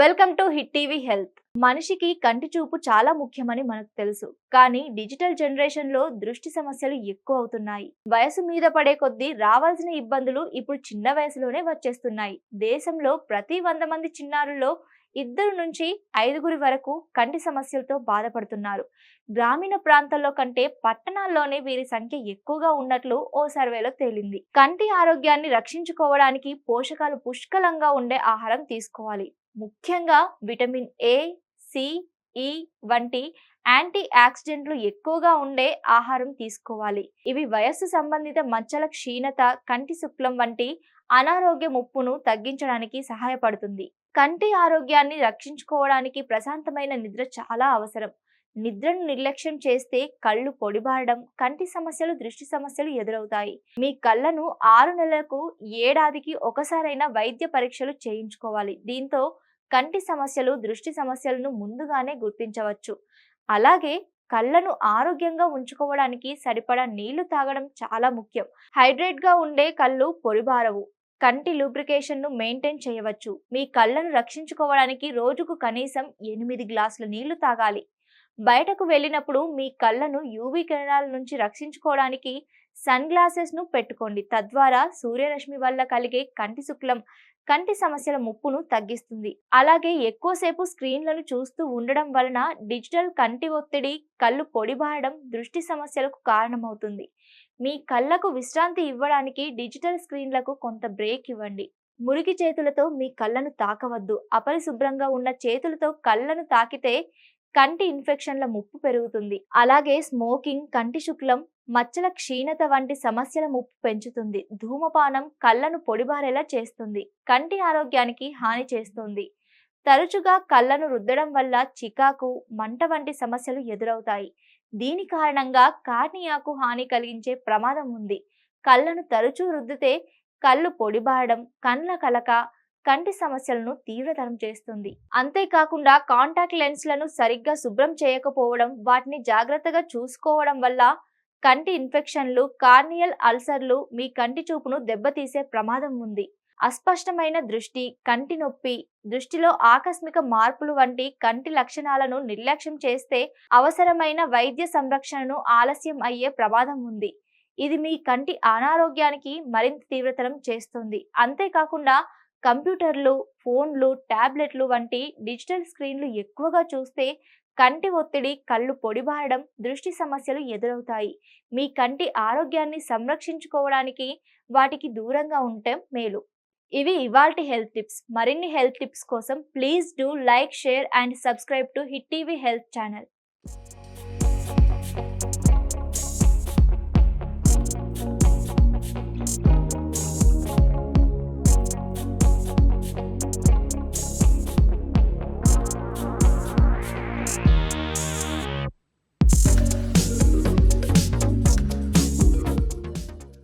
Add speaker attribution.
Speaker 1: Welcome to Hit TV health మనిషికి కంటి చూపు చాలా ముఖ్యమని మనకు తెలుసు. కానీ డిజిటల్ జనరేషన్లో దృష్టి సమస్యలు ఎక్కువ అవుతున్నాయి. వయసు మీద పడే కొద్దీ రావాల్సిన ఇబ్బందులు ఇప్పుడు చిన్న వయసులోనే వచ్చేస్తున్నాయి. దేశంలో ప్రతి వంద మంది చిన్నారుల్లో ఇద్దరు నుంచి ఐదుగురి వరకు కంటి సమస్యలతో బాధపడుతున్నారు. గ్రామీణ ప్రాంతాల్లో కంటే పట్టణాల్లోనే వీరి సంఖ్య ఎక్కువగా ఉన్నట్లు ఓ సర్వేలో తేలింది. కంటి ఆరోగ్యాన్ని రక్షించుకోవడానికి పోషకాలు పుష్కలంగా ఉండే ఆహారం తీసుకోవాలి. ముఖ్యంగా విటమిన్ ఏ సి ఈ వంటి యాంటీ ఆక్సిడెంట్లు ఎక్కువగా ఉండే ఆహారం తీసుకోవాలి. ఇవి వయస్సు సంబంధిత మచ్చల క్షీణత కంటి శుక్లం వంటి అనారోగ్య ముప్పును తగ్గించడానికి సహాయపడుతుంది. కంటి ఆరోగ్యాన్ని రక్షించుకోవడానికి ప్రశాంతమైన నిద్ర చాలా అవసరం. నిద్రను నిర్లక్ష్యం చేస్తే కళ్ళు పొడిబారడం కంటి సమస్యలు దృష్టి సమస్యలు ఎదురవుతాయి. మీ కళ్ళను ఆరు నెలలకు ఏడాదికి ఒకసారైనా వైద్య పరీక్షలు చేయించుకోవాలి. దీంతో కంటి సమస్యలు దృష్టి సమస్యలను ముందుగానే గుర్తించవచ్చు. అలాగే కళ్ళను ఆరోగ్యంగా ఉంచుకోవడానికి సరిపడా నీళ్ళు తాగడం చాలా ముఖ్యం. హైడ్రేట్గా ఉండే కళ్ళు పొడిబారవు. కంటి లూబ్రికేషన్ను మెయింటైన్ చేయవచ్చు. మీ కళ్ళను రక్షించుకోవడానికి రోజుకు కనీసం ఎనిమిది గ్లాసుల నీళ్ళు తాగాలి. బయటకు వెళ్ళినప్పుడు మీ కళ్ళను యూవీ కిరణాల నుంచి రక్షించుకోవడానికి సన్ గ్లాసెస్ను పెట్టుకోండి. తద్వారా సూర్యరశ్మి వల్ల కలిగే కంటి శుక్లం కంటి సమస్యల ముప్పును తగ్గిస్తుంది. అలాగే ఎక్కువసేపు స్క్రీన్లను చూస్తూ ఉండడం వలన డిజిటల్ కంటి ఒత్తిడి కళ్ళు పొడిబారడం దృష్టి సమస్యలకు కారణమవుతుంది. మీ కళ్ళకు విశ్రాంతి ఇవ్వడానికి డిజిటల్ స్క్రీన్లకు కొంత బ్రేక్ ఇవ్వండి. మురికి చేతులతో మీ కళ్ళను తాకవద్దు. అపరిశుభ్రంగా ఉన్న చేతులతో కళ్ళను తాకితే కంటి ఇన్ఫెక్షన్ల ముప్పు పెరుగుతుంది. అలాగే స్మోకింగ్ కంటి శుక్లం మచ్చల క్షీణత వంటి సమస్యల ముప్పు పెంచుతుంది. ధూమపానం కళ్ళను పొడిబారేలా చేస్తుంది. కంటి ఆరోగ్యానికి హాని చేస్తుంది. తరచుగా కళ్ళను రుద్దడం వల్ల చికాకు మంట వంటి సమస్యలు ఎదురవుతాయి. దీని కారణంగా కార్నియాకు హాని కలిగించే ప్రమాదం ఉంది. కళ్ళను తరచూ రుద్దితే కళ్ళు పొడిబారడం కండ్ల కలక కంటి సమస్యలను తీవ్రతరం చేస్తుంది. అంతేకాకుండా కాంటాక్ట్ లెన్స్లను సరిగ్గా శుభ్రం చేయకపోవడం వాటిని జాగ్రత్తగా చూసుకోవడం వల్ల కంటి ఇన్ఫెక్షన్లు కార్నియల్ అల్సర్లు మీ కంటి చూపును దెబ్బతీసే ప్రమాదం ఉంది. అస్పష్టమైన దృష్టి కంటి నొప్పి దృష్టిలో ఆకస్మిక మార్పులు వంటి కంటి లక్షణాలను నిర్లక్ష్యం చేస్తే అవసరమైన వైద్య సంరక్షణను ఆలస్యం అయ్యే ప్రమాదం ఉంది. ఇది మీ కంటి అనారోగ్యానికి మరింత తీవ్రతరం చేస్తుంది. అంతేకాకుండా కంప్యూటర్లు ఫోన్లు ట్యాబ్లెట్లు వంటి డిజిటల్ స్క్రీన్లు ఎక్కువగా చూస్తే కంటి ఒత్తిడి కళ్ళు పొడిబారడం దృష్టి సమస్యలు ఎదురవుతాయి. మీ కంటి ఆరోగ్యాన్ని సంరక్షించుకోవడానికి వాటికి దూరంగా ఉంటే మేలు. ఇవి ఇవాల్టి హెల్త్ టిప్స్. మరిన్ని హెల్త్ టిప్స్ కోసం please do like share and subscribe to Hit TV health channel.